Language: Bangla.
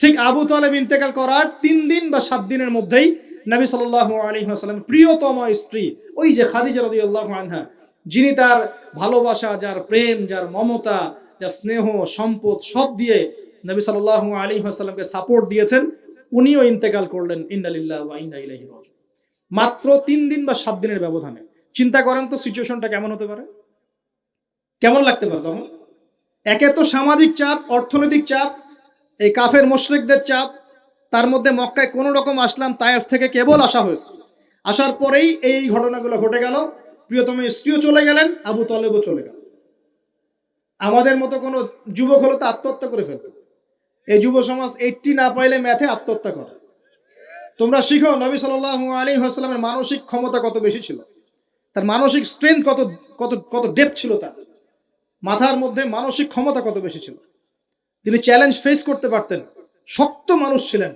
ঠিক আবু তালেব ইন্তেকাল করার তিন দিন বা সাত দিনের মধ্যেই নবী সাল্লাহ আলী আসালাম প্রিয়তম স্ত্রী, ওই যে খাদিজা রদি আনহা, যিনি তার ভালোবাসা, যার প্রেম, যার মমতা, যার স্নেহ, সম্পদ সব দিয়ে নবী সাল্লাহ আলী আসালামকে সাপোর্ট দিয়েছেন, উনিও ইন্তেকাল করলেন ইন্দালিল্লাহ ইন্না ইলাইহি মাত্র তিন দিন বা সাত দিনের ব্যবধানে। চিন্তা করেন তো সিচুয়েশনটা কেমন হতে পারে? কেমন লাগতে পারে তখন? একে তো সামাজিক চাপ, অর্থনৈতিক চাপ এই কাফের মোশরেকদের চাপ, তার মধ্যে মক্কায় কোনো রকম আসলাম তায়েফ থেকে কেবল আসা হয়েছে। আসার পরেই এই ঘটনাগুলো ঘটে গেল। প্রিয়তম স্ত্রীও চলে গেলেন, আবু তলেবও চলে গেল। আমাদের মতো কোনো যুবক হলো তো আত্মহত্যা করে ফেলত। এই যুব সমাজ এইটটি না পাইলে ম্যাথে আত্মহত্যা করে। তোমরা শিখো, নবী সাল্লাহ আলী আসসালামের মানসিক ক্ষমতা কত বেশি ছিল? তার মানসিক স্ট্রেংথ কত কত কত ডেপ ছিল তার? মাথার মধ্যে মানসিক ক্ষমতা কত বেশি ছিল? তিনি চ্যালেঞ্জ ফেস করতে পারতেন। শক্ত মানুষ ছিলেন।